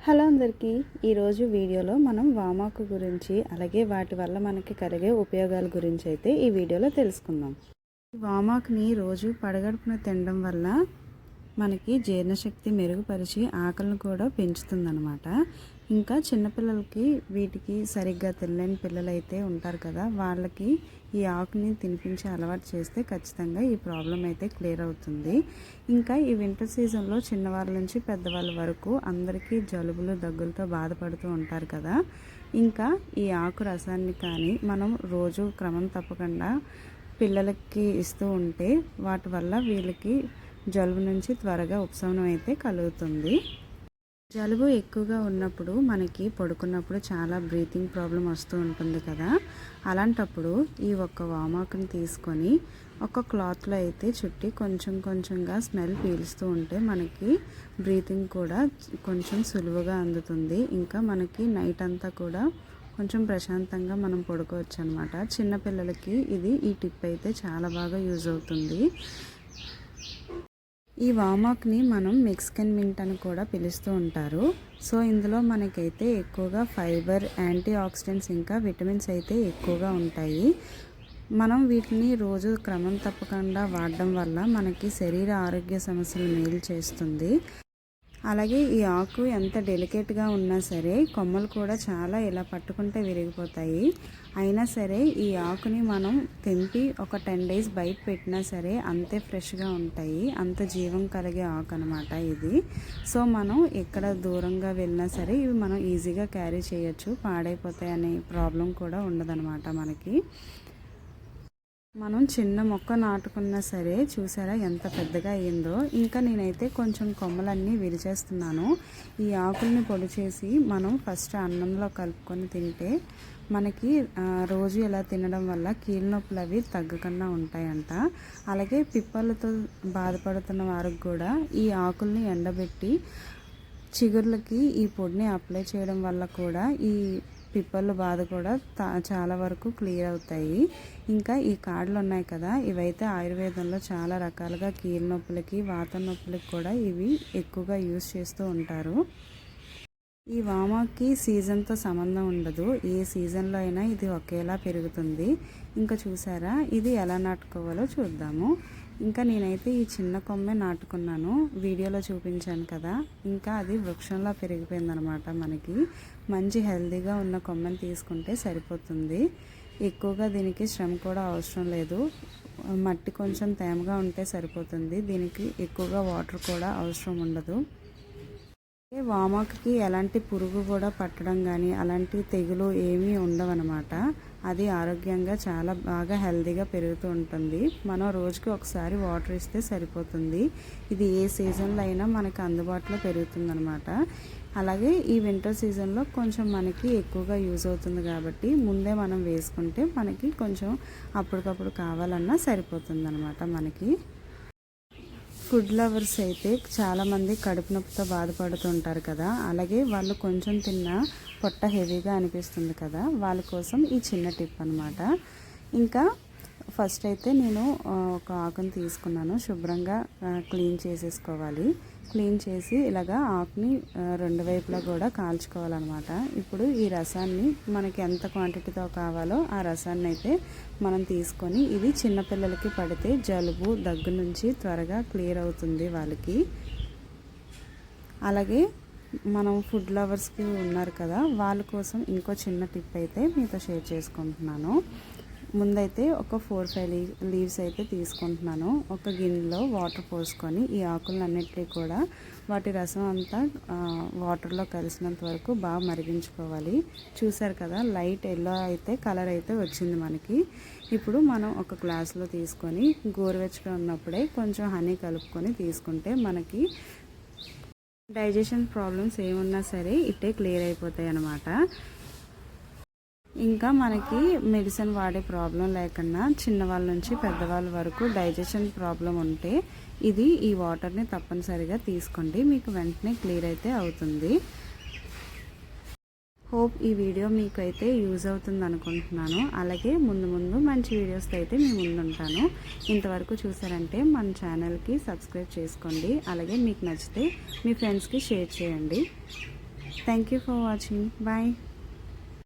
Hello అందరికీ. ఈరోజు వీడియోలో మనం వామాకు గురించి అలాగే వాటి వల్ల మనకి కలిగే ఉపయోగాల గురించి అయితే ఈ వీడియోలో తెలుసుకుందాం. వామాకుని రోజు పడగడుపున తినడం వల్ల మనకి జీర్ణశక్తి మెరుగుపరిచి ఆకలిని కూడా పెంచుతుందన్నమాట. ఇంకా చిన్నపిల్లలకి వీటికి సరిగ్గా తినలేని పిల్లలు అయితే ఉంటారు కదా వాళ్ళకి ఈ ఆకుని తినిపించి అలవాటు చేస్తే ఖచ్చితంగా ఈ ప్రాబ్లం అయితే క్లియర్ అవుతుంది. ఇంకా ఈ వింటర్ సీజన్లో చిన్నవాళ్ళ నుంచి పెద్దవాళ్ళ వరకు అందరికీ జలుబులు దగ్గులతో బాధపడుతూ ఉంటారు కదా. ఇంకా ఈ ఆకు రసాన్ని కానీ మనం రోజు క్రమం తప్పకుండా పిల్లలకి ఇస్తూ ఉంటే వాటి వల్ల వీళ్ళకి జలుబు నుంచి త్వరగా ఉపశమనం అయితే కలుగుతుంది. జలుబు ఎక్కువగా ఉన్నప్పుడు మనకి పడుకున్నప్పుడు చాలా బ్రీతింగ్ ప్రాబ్లం వస్తూ ఉంటుంది కదా. అలాంటప్పుడు ఈ ఒక్క వామాకుని తీసుకొని ఒక క్లాత్లో అయితే చుట్టి కొంచెం కొంచెంగా స్మెల్ పీలుస్తూ ఉంటే మనకి బ్రీతింగ్ కూడా కొంచెం సులువుగా అందుతుంది. ఇంకా మనకి నైట్ అంతా కూడా కొంచెం ప్రశాంతంగా మనం పడుకోవచ్చు అనమాట చిన్నపిల్లలకి ఇది ఈ టిప్ అయితే చాలా బాగా యూజ్ అవుతుంది. ఈ వామాక్ని మనం మెక్సికన్ మింట్ అని కూడా పిలుస్తూ ఉంటారు. సో ఇందులో మనకైతే ఎక్కువగా ఫైబర్ యాంటీ ఆక్సిడెంట్స్ ఇంకా విటమిన్స్ అయితే ఎక్కువగా ఉంటాయి. మనం వీటిని రోజు క్రమం తప్పకుండా వాడడం వల్ల మనకి శరీర ఆరోగ్య సమస్యలు మేలు చేస్తుంది. అలాగే ఈ ఆకు ఎంత డెలికేట్గా ఉన్నా సరే కొమ్మలు కూడా చాలా ఇలా పట్టుకుంటే విరిగిపోతాయి. అయినా సరే ఈ ఆకుని మనం తెంపి ఒక టెన్ డేస్ బయట పెట్టినా సరే అంతే ఫ్రెష్గా ఉంటాయి. అంత జీవం కలిగే ఆకు అనమాట ఇది. సో మనం ఎక్కడ దూరంగా వెళ్ళినా సరే ఇవి మనం ఈజీగా క్యారీ చేయొచ్చు. పాడైపోతాయి అనే ప్రాబ్లం కూడా ఉండదనమాట మనకి. మనం చిన్న మొక్క నాటుకున్నా సరే చూసారా ఎంత పెద్దగా అయ్యిందో? ఇంకా నేనైతే కొంచెం కొమ్మలన్నీ విరిచేస్తున్నాను. ఈ ఆకుల్ని పొడి చేసి మనం ఫస్ట్ అన్నంలో కలుపుకొని తింటే మనకి రోజు ఇలా తినడం వల్ల కీళ్ళ నొప్పులు అవి తగ్గకుండా ఉంటాయంట. అలాగే పిప్పలతో బాధపడుతున్న వారికి కూడా ఈ ఆకుల్ని ఎండబెట్టి చిగుర్లకి ఈ పొడిని అప్లై చేయడం వల్ల కూడా ఈ పిప్పళ్ళు బాధ కూడా చాలా వరకు క్లియర్ అవుతాయి. ఇంకా ఈ కాడలు ఉన్నాయి కదా ఇవైతే ఆయుర్వేదంలో చాలా రకాలుగా కీళ్ళ నొప్పులకి వాత నొప్పులకి కూడా ఇవి ఎక్కువగా యూస్ చేస్తూ ఉంటారు. ఈ వామాకి సీజన్తో సంబంధం ఉండదు. ఏ సీజన్లో అయినా ఇది ఒకేలా పెరుగుతుంది. ఇంకా చూసారా ఇది ఎలా నాటుకోవాలో చూద్దాము. ఇంకా నేనైతే ఈ చిన్న కొమ్మే నాటుకున్నాను. వీడియోలో చూపించాను కదా. ఇంకా అది వృక్షంలో పెరిగిపోయిందనమాట మనకి. మంచి హెల్తీగా ఉన్న కొమ్మని తీసుకుంటే సరిపోతుంది. ఎక్కువగా దీనికి శ్రమ కూడా అవసరం లేదు. మట్టి కొంచెం తేమగా ఉంటే సరిపోతుంది. దీనికి ఎక్కువగా వాటర్ కూడా అవసరం ఉండదు. వామాకి ఎలాంటి పురుగు కూడా పట్టడం కానీ అలాంటి తెగులు ఏమీ ఉండవన్నమాట అది ఆరోగ్యంగా చాలా బాగా హెల్తీగా పెరుగుతూ ఉంటుంది. మనం రోజుకి ఒకసారి వాటర్ ఇస్తే సరిపోతుంది. ఇది ఏ సీజన్లో అయినా మనకి అందుబాటులో పెరుగుతుందనమాట. అలాగే ఈ వింటర్ సీజన్లో కొంచెం మనకి ఎక్కువగా యూజ్ అవుతుంది కాబట్టి ముందే మనం వేసుకుంటే మనకి కొంచెం అప్పటికప్పుడు కావాలన్నా సరిపోతుంది అనమాట మనకి. ఫుడ్ లవర్స్ అయితే చాలామంది కడుపు నొప్పితో బాధపడుతుంటారు కదా. అలాగే వాళ్ళు కొంచెం తిన్నా పొట్ట హెవీగా అనిపిస్తుంది కదా. వాళ్ళ కోసం ఈ చిన్న టిప్ అనమాట ఇంకా ఫస్ట్ అయితే నేను ఒక ఆకును తీసుకున్నాను. శుభ్రంగా క్లీన్ చేసేసుకోవాలి. క్లీన్ చేసి ఇలాగా ఆకుని రెండు వైపులా కూడా కాల్చుకోవాలన్నమాట. ఇప్పుడు ఈ రసాన్ని మనకి ఎంత క్వాంటిటీతో కావాలో ఆ రసాన్ని అయితే మనం తీసుకొని ఇది చిన్నపిల్లలకి పడితే జలుబు దగ్గు నుంచి త్వరగా క్లియర్ అవుతుంది వాళ్ళకి. అలాగే మనం ఫుడ్ లవర్స్కి ఉన్నారు కదా వాళ్ళ కోసం ఇంకో చిన్న టిప్ అయితే మీతో షేర్ చేసుకుంటున్నాను. ముందైతే ఒక ఫోర్ ఫైవ్ లీవ్స్ అయితే తీసుకుంటున్నాను. ఒక గిన్నెలో వాటర్ పోసుకొని ఈ ఆకులన్నింటినీ కూడా వాటి రసం అంతా వాటర్లో కలిసినంత వరకు బాగా మరిగించుకోవాలి. చూసారు కదా లైట్ ఎల్లో అయితే కలర్ అయితే వచ్చింది మనకి. ఇప్పుడు మనం ఒక గ్లాస్లో తీసుకొని గోరువెచ్చగా ఉన్నప్పుడే కొంచెం హనీ కలుపుకొని తీసుకుంటే మనకి డైజెషన్ ప్రాబ్లమ్స్ ఏమున్నా సరే ఇట్టే క్లియర్ అయిపోతాయి అన్నమాట ఇంకా మనకి మెడిసిన్ వాడే ప్రాబ్లం లేకుండా చిన్నవాళ్ళ నుంచి పెద్దవాళ్ళ వరకు డైజెషన్ ప్రాబ్లం ఉంటే ఇది ఈ వాటర్ని తప్పనిసరిగా తీసుకోండి. మీకు వెంటనే క్లియర్ అయితే అవుతుంది. హోప్ ఈ వీడియో మీకు అయితే యూజ్ అవుతుంది అనుకుంటున్నాను. అలాగే ముందు ముందు మంచి వీడియోస్తో అయితే మీ ముందుంటాను. ఇంతవరకు చూసారంటే మన ఛానల్కి సబ్స్క్రైబ్ చేసుకోండి. అలాగే మీకు నచ్చితే మీ ఫ్రెండ్స్కి షేర్ చేయండి. Thank you for watching. Bye.